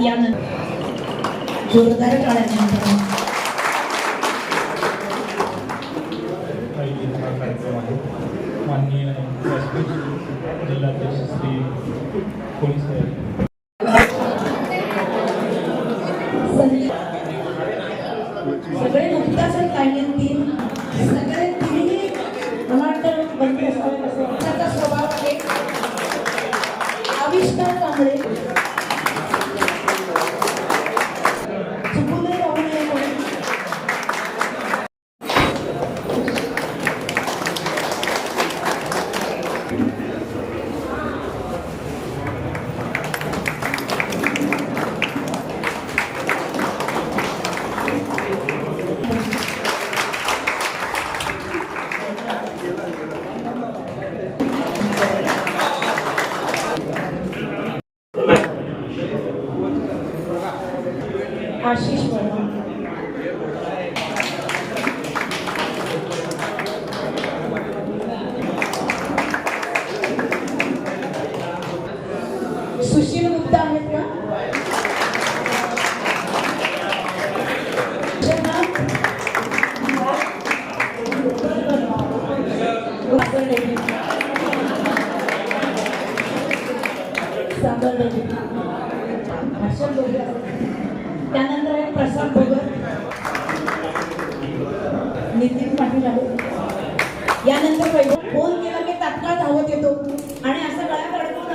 यानंतर जोरदार टाळ्यांनंतर काही हा कार्यक्रम आहे माननीय व्यासपीठ आशिष वर्मा. सुशील गुप्ता आहेत का? सागर रेड्डी त्यानंतर आहे प्रसाद भगत. नितीन पाटील आहे यानंतर पहिले फोन केला की तात्काळ धावत येतो. आणि असं गळ्यात अडकून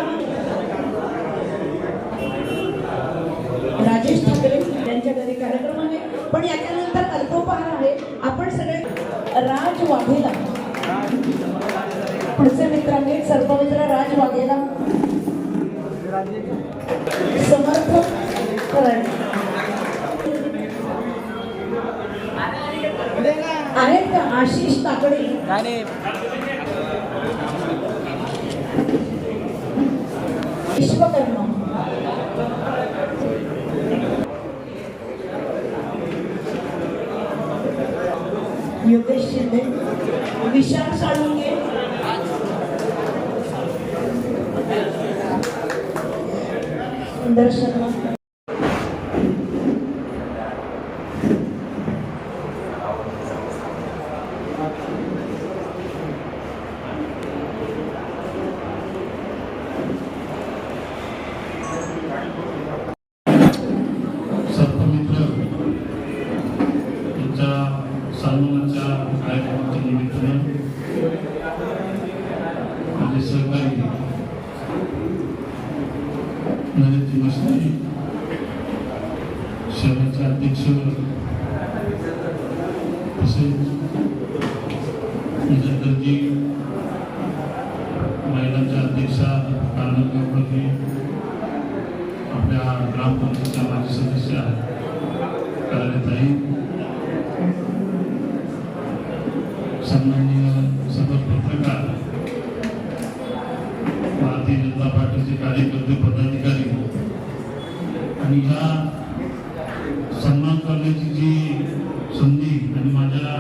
राजेश ठाकरे यांच्या घरी कार्यक्रम आहे. पण याच्यानंतर अल्पोपहार आहे. आपण सगळे राज वाघेला. पुढचे मित्र आहेत सर्पमित्र राज वाघेला समर्थ करायचं आहेत का? आशिष काकडे विश्वकर्मा. योगेश शिंदे. विशाल साळुंके. सुंदर सन्मानाच्या कार्यक्रमाच्या निमित्तानं माझे सहकारी नरेंद्र मस्ती शहराचे अध्यक्ष तसेच दर्जी महिलांच्या अध्यक्षा आनंद आपल्या ग्रामपंचायतच्या माजी सदस्य कार्यताई सन्माननीय सदर पत्रकार भारतीय जनता पार्टीचे कार्यकर्ते पदाधिकारी हो. आणि या सन्मान करण्याची जी संधी आणि माझ्या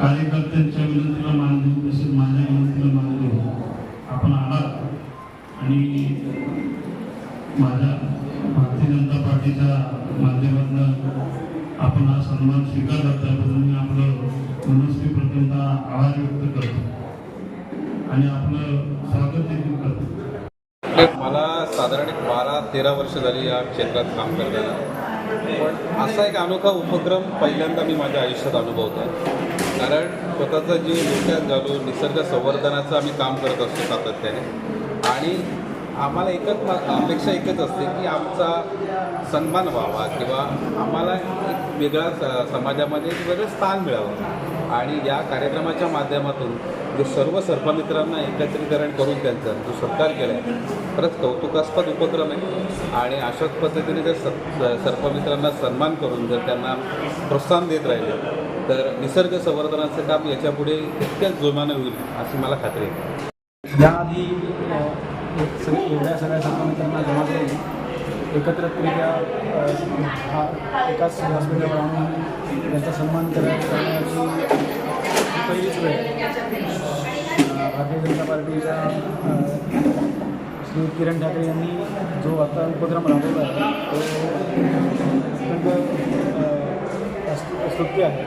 कार्यकर्त्यांच्या विनंतीला मान तसेच माझ्या विनंतीला मान आपण आलात. आणि माझ्या भारतीय जनता पार्टीच्या माध्यमातून आपण हा सन्मान स्वीकारला त्याबद्दल मी आपलं मनस्वी प्रथमतः आभार व्यक्त करतो. आणि आपलं स्वागत देखील करतो. मला साधारण एक बारा तेरा वर्ष झाली या क्षेत्रात काम करताना. पण असा एक अनोखा उपक्रम पहिल्यांदा मी माझ्या आयुष्यात अनुभवतो कारण स्वतःचा जीव धोक्यात घालून निसर्ग संवर्धनाचं आम्ही काम करत असतो सातत्याने. आणि आम्हाला एकच मा- अपेक्षा एकच असते की आमचा सन्मान व्हावा किंवा आम्हाला एक वेगळा स- समाजामध्ये वेगळं स्थान मिळावं. आणि या कार्यक्रमाच्या माध्यमातून जो सर्व सर्पमित्रांना एकत्रीकरण करून त्यांचा जो सत्कार केला आहे खरंच कौतुकास्पद उपक्रम आहे. आणि अशाच पद्धतीने जर स सर्पमित्रांना सन्मान करून जर त्यांना प्रोत्साहन देत राहिले तर निसर्ग संवर्धनाचं काम याच्यापुढे इतक्याच जोमानं होईल अशी मला खात्री आहे. याआधी एक सगळे एवढ्या सगळ्या सर्वमित्रांना जमा करून एकत्रितरित्या हा एकाच हॉस्पिटलवर आणून त्यांचा सन्मान करण्याची करण्याची पहिलीच वेळ आहे. भारतीय जनता पार्टीच्या श्री किरण ठाकरे यांनी जो आता उपक्रम राबवला आहे तो अत्यंत स्तुत्य आहे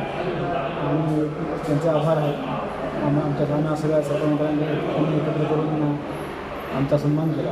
आणि त्यांचे आभार आहेत आम आमच्या गाणं सगळ्या सरपंचांनी एकत्र करून आमचा सन्मान केला